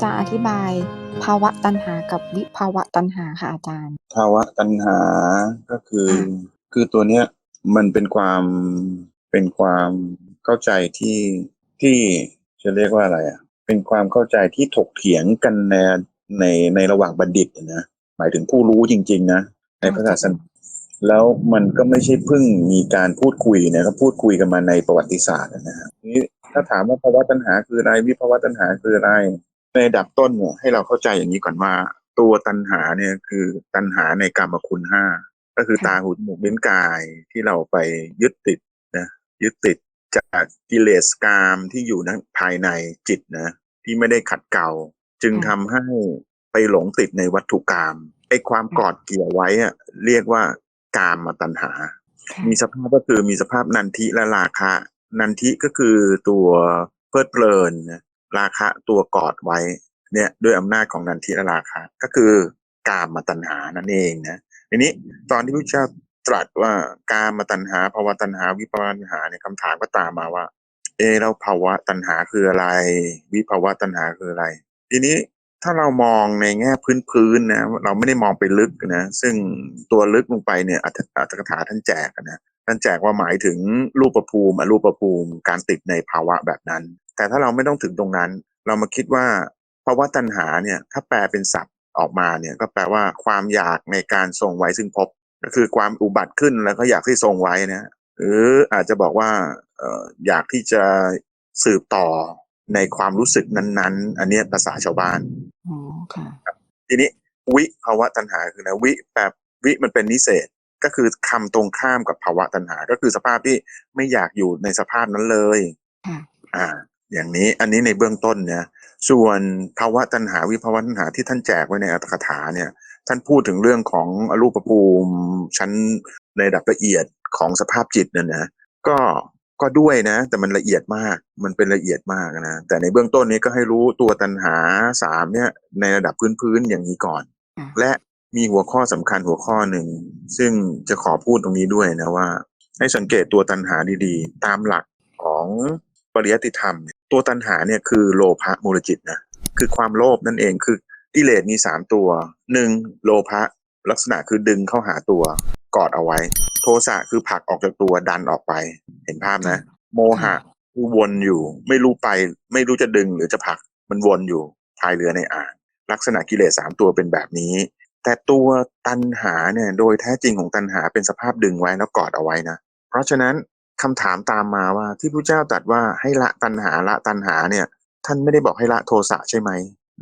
อาจารย์อธิบายภาวะตัณหากับวิภาวะตัณหาค่ะอาจารย์ ภาวะตัณหาก็คือค่ะคือตัวเนี้ยมันเป็นความเป็นความเข้าใจที่ที่จะเรียกว่าอะไรอะ เป็นความเข้าใจที่ถกเถียงกันในในในระหว่างบัณฑิตนะหมายถึงผู้รู้จริง ๆ นะในพระศาสนาแล้วมันก็ไม่ใช่เพิ่งมีการพูดคุยนะก็พูดคุยกันมาในประวัติศาสตร์นะฮะทีนี้ถ้าถามว่าภาวะตัณหาคืออะไรวิภาวะตัณหาคืออะไร ในระดับต้นเนี่ยให้เราเข้าใจอย่างนี้ก่อนว่า ตัวตัณหาเนี่ยคือตัณหาในกรรมคุณห้าก็คือค่ะตาหูจมูกลิ้นกายที่เราไปยึดติดนะยึดติดจากกิเลสกามที่อยู่ในภายในจิตนะ ที่ไม่ได้ขัดเกลาจึงทำให้ไปหลงติดในวัตถุกรรมไอ้ความกอดเกี่ยวไว้อะเรียกว่ากามมาตัณหาค่ะมีสภาพก็คือมีสภาพนันทิและราคะ นันทิก็คือตัวเพลิดเพลินนะ ราคะตัวกอดไว้เนี่ยด้วยอำนาจของนันทิและราคะ ก็คือกามมาตัณหานั่นเองนะทีนี้ตอนที่พระเจ้าตรัสว่ากามมาตัณหาภาวะตัณหา วิภาวะตัณหาเนี่ยคำถามก็ตามมาว่า เออแล้วภาวะตัณหาคืออะไร วิภาวะตัณหาคืออะไร ทีนี้ถ้าเรามองในแง่พื้นๆนะเราไม่ได้มองไปลึกนะซึ่งตัวลึกลงไปเนี่ยอัตอัตถกถาท่านแจกนะท่านแจกว่าหมายถึงรูปภูมิอรูปภูมิการติดในภาวะแบบนั้น แต่ถ้าเราไม่ต้องถึงตรงนั้น เรามาคิดว่าภาวะตัณหาเนี่ยถ้าแปลเป็นศัพท์ออกมาเนี่ยก็แปลว่าความอยากในการทรงไว้ซึ่งภพก็คือความอุบัติขึ้นแล้วก็อยากที่ทรงไว้นะหรืออาจจะบอกว่าเอ่ออยากที่จะสืบต่อในความรู้สึกนั้น ๆ อันเนี้ยภาษาชาวบ้านอ๋อค่ะทีนี้วิภาวะตัณหาคือนะวิแบบวิมันเป็นนิเศษก็คือคำตรงข้ามกับภาวะตัณหา ก็คือสภาพที่ไม่อยากอยู่ในสภาพนั้นเลยค่ะอ่า อย่างนี้อันนี้ในเบื้องต้นเนี่ยส่วนภาวะตัณหาวิภาวะตัณหาที่ท่านแจกไว้ในอัตถกถาเนี่ยท่านพูดถึงเรื่องของอรูปภูมิชั้นในระดับละเอียดของสภาพจิตเนี่ยนะก็ก็ด้วยนะ แต่มันละเอียดมากมันเป็นละเอียดมากนะแต่ในเบื้องต้นนี้ก็ให้รู้ตัวตัณหาสามเนี่ยในระดับพื้นๆอย่างนี้ก่อนค่ะและมีหัวข้อสำคัญหัวข้อหนึ่ง ซึ่งจะขอพูดตรงนี้ด้วยนะว่า ให้สังเกตตัวตัณหาดีๆ ตามหลักของปริยัติธรรมเนี่ย ตัวตัณหาเนี่ยคือโลภะมูลจิตนะคือความโลภนั่นเองคือกิเลสมีสามตัวหนึ่งโลภะลักษณะคือดึงเข้าหาตัวกอดเอาไว้ โทสะคือผลักออกจากตัวดันออกไป เห็นภาพนะ โมหะคือวนอยู่ ไม่รู้ไป ไม่รู้จะดึงหรือจะผลักมันวนอยู่พายเรือในอ่างลักษณะกิเลสสามตัวเป็นแบบนี้ แต่ตัวตัณหาเนี่ยโดยแท้จริงของตัณหาเป็นสภาพดึงไว้แล้วกอดเอาไว้นะเพราะฉะนั้น คำถามตามมาว่าที่พระเจ้าตรัสว่าให้ละตัณหาละตัณหาเนี่ย ท่านไม่ได้บอกให้ละโทสะใช่ไหม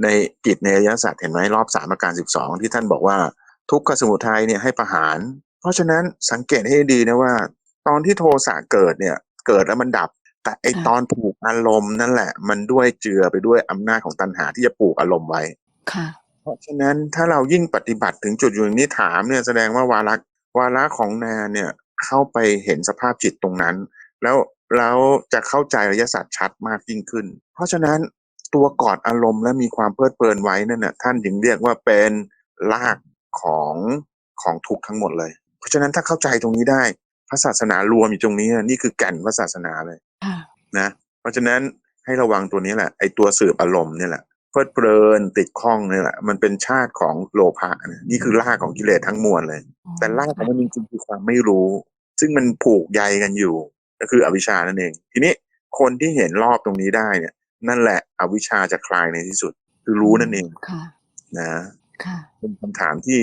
ในกิจในอริยสัจเห็นไหมรอบสามอาการสิบสองที่ท่านบอกว่าทุกขสมุทัยเนี่ยให้ประหาร เพราะฉะนั้นสังเกตให้ดีนะว่า ตอนที่โทสะเกิดเนี่ยเกิดแล้วมันดับ แต่ไอค่ะตอนผูกอารมณ์นั่นแหละ มันด้วยเจือไปด้วยอำนาจของตัณหาที่จะปลูกอารมณ์ไว้ค่ะ เพราะฉะนั้นถ้าเรายิ่งปฏิบัติถึงจุดอย่างนี้ถามเนี่ยแสดงว่าวาระวาระของแนนเนี่ย เข้าไปเห็นสภาพจิตตรงนั้น แล้วแล้วจะเข้าใจอริยสัจชัดมากยิ่งขึ้น เพราะฉะนั้นตัวกอดอารมณ์และมีความเพลิดเพลินไว้นั่นน่ะท่านถึงเรียกว่าเป็นรากของของทุกข์ทั้งหมดเลย เพราะฉะนั้นถ้าเข้าใจตรงนี้ได้พระศาสนารวมอยู่ตรงนี้นะนี่คือแก่นพระศาสนาเลยค่ะนะเพราะฉะนั้นให้ระวังตัวนี้แหละไอตัวสืบอารมณ์เนี่ยแหละ เพลิดเพลินติดข้องเนี่ยแหละมันเป็นชาติของโลภะนะนี่คือรากของกิเลสทั้งมวลเลย แต่รากของมันจริงๆคือความไม่รู้ ซึ่งมันผูกใยกันอยู่ ก็คืออวิชชานั่นเอง ทีนี้คนที่เห็นรอบตรงนี้ได้เนี่ย นั่นแหละอวิชชาจะคลายในที่สุด คือรู้นั่นเองค่ะนะค่ะเป็นคำถามที่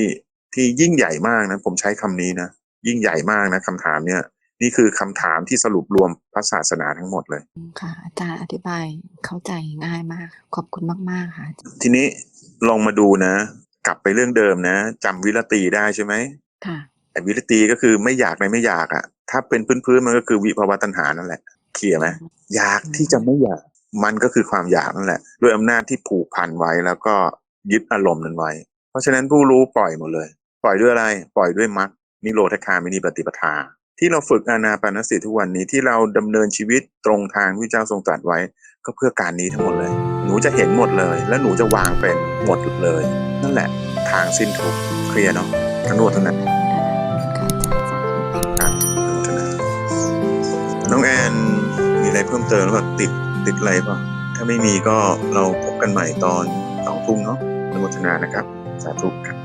ที่ยิ่งใหญ่มากนะ ผมใช้คำนี้นะยิ่งใหญ่มากนะคำถามเนี่ย นี่คือคำถามที่สรุปรวมพระศาสนาทั้งหมดเลย ค่ะ อาจารย์อธิบายเข้าใจง่ายมาก ขอบคุณมาก ๆ ค่ะ ทีนี้ลองมาดูนะ กลับไปเรื่องเดิมนะจำวิรตีได้ใช่ไหมค่ะไอ้วิรตีก็คือไม่อยากในไม่อยากอะถ้าเป็นพื้นๆมันก็คือวิภาวะตัณหานั่นแหละเคลียร์ไหมอยากที่จะไม่อยากมันก็คือความอยากนั่นแหละ ด้วยอำนาจที่ผูกพันไว้แล้วก็ยึดอารมณ์นั้นไว้ เพราะฉะนั้นผู้รู้ปล่อยหมดเลย ปล่อยด้วยอะไร ปล่อยด้วยมรรคนิโรธคามินีปฏิปทา ที่เราฝึกอานาปานสติทุกวันนี้ที่เราดำเนินชีวิตตรงทางที่เจ้าทรงตรัสไว้ ก็เพื่อการนี้ทั้งหมดเลย หนูจะเห็นหมดเลย และหนูจะวางเป็นหมดเลย นั่นแหละทางสิ้นทุกข์เคลียร์เนาะทั้งนวดทั้งนั้นค่ะอาจารย์สาธุอะอนุโมทนาน้องแอนมีอะไรเพิ่มเติมหรือเปล่าติดติดอะไรเปล่าถ้าไม่มีก็เราพบกันใหม่ตอนสองทุ่มเนาะอนุโมทนานะครับ สาธุครับ